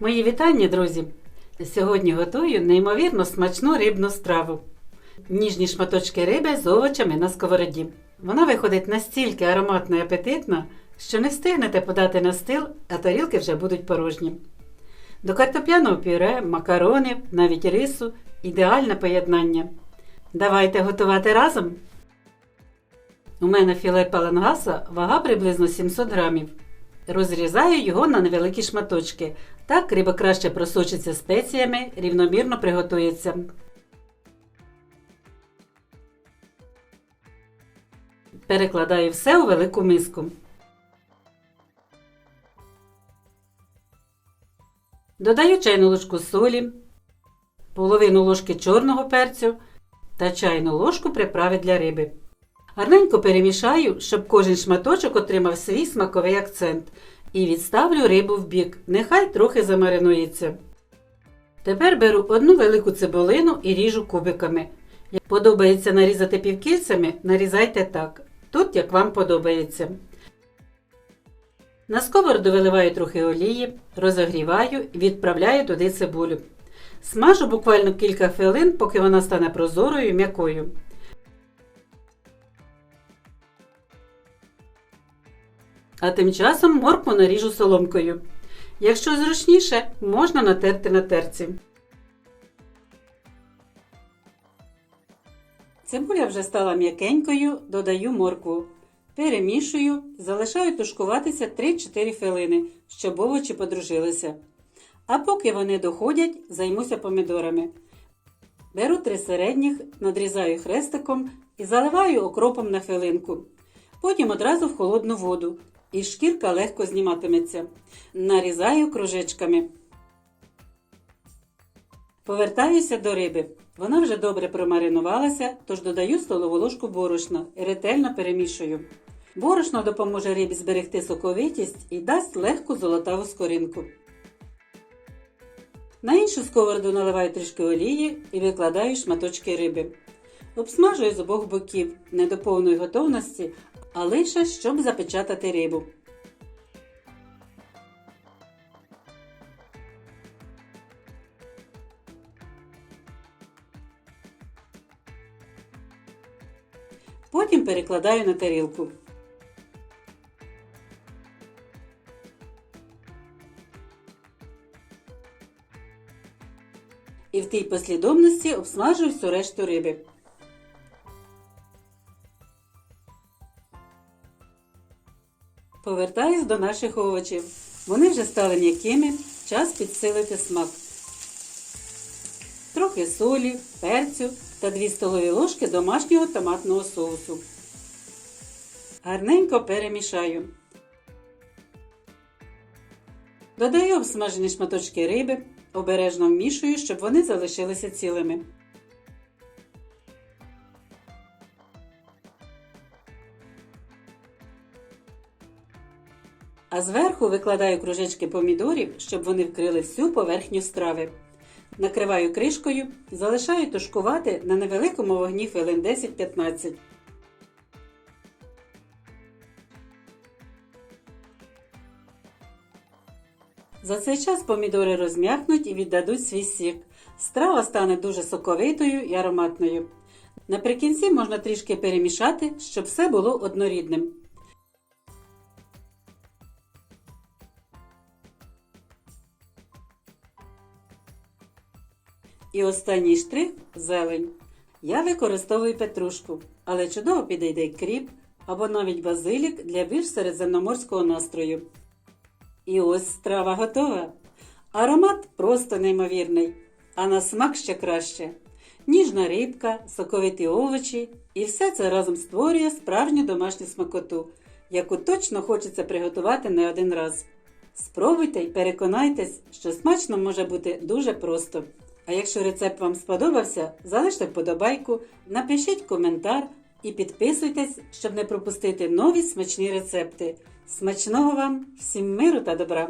Мої вітання, друзі! Сьогодні готую неймовірно смачну рибну страву. Ніжні шматочки риби з овочами на сковороді. Вона виходить настільки ароматно і апетитно, що не встигнете подати на стіл, а тарілки вже будуть порожні. До картопляного пюре, макарони, навіть рису ідеальне поєднання. Давайте готувати разом. У мене філе палангаса, вага приблизно 700 грамів. Розрізаю його на невеликі шматочки. Так риба краще просочиться спеціями, рівномірно приготується. Перекладаю все у велику миску. Додаю чайну ложку солі, половину ложки чорного перцю та чайну ложку приправи для риби. Гарненько перемішаю, щоб кожен шматочок отримав свій смаковий акцент. І відставлю рибу в бік, нехай трохи замаринується. Тепер беру одну велику цибулину і ріжу кубиками. Як подобається нарізати півкільцями, нарізайте так. Тут як вам подобається. На сковороду виливаю трохи олії, розогріваю і відправляю туди цибулю. Смажу буквально кілька хвилин, поки вона стане прозорою і м'якою. А тим часом моркву наріжу соломкою. Якщо зручніше, можна натерти на терці. Цибуля вже стала м'якенькою, додаю моркву. Перемішую, залишаю тушкуватися 3-4 хвилини, щоб овочі подружилися. А поки вони доходять, займуся помідорами. Беру три середніх, надрізаю хрестиком і заливаю окропом на хвилинку. Потім одразу в холодну воду і шкірка легко зніматиметься. Нарізаю кружечками. Повертаюся до риби. Вона вже добре промаринувалася, тож додаю столову ложку борошна і ретельно перемішую. Борошно допоможе рибі зберегти соковитість і дасть легку золотаву скоринку. На іншу сковороду наливаю трішки олії і викладаю шматочки риби. Обсмажую з обох боків, не до повної готовності, а лише щоб запечатати рибу. Потім перекладаю на тарілку. І в тій послідовності обсмажую всю решту риби. Повертаюсь до наших овочів. Вони вже стали м'якими, час підсилити смак. Трохи солі, перцю та 2 столові ложки домашнього томатного соусу. Гарненько перемішаю. Додаю обсмажені шматочки риби, обережно вмішую, щоб вони залишилися цілими. А зверху викладаю кружечки помідорів, щоб вони вкрили всю поверхню страви. Накриваю кришкою, залишаю тушкувати на невеликому вогні хвилин 10-15. За цей час помідори розм'якнуть і віддадуть свій сік. Страва стане дуже соковитою і ароматною. Наприкінці можна трішки перемішати, щоб все було однорідним. І останній штрих зелень. Я використовую петрушку, але чудово підійде кріп або навіть базилік для більш середземноморського настрою. І ось страва готова. Аромат просто неймовірний, а на смак ще краще. Ніжна рибка, соковиті овочі і все це разом створює справжню домашню смакоту, яку точно хочеться приготувати не один раз. Спробуйте і переконайтесь, що смачно може бути дуже просто. А якщо рецепт вам сподобався, залиште вподобайку, напишіть коментар і підписуйтесь, щоб не пропустити нові смачні рецепти. Смачного вам, всім миру та добра!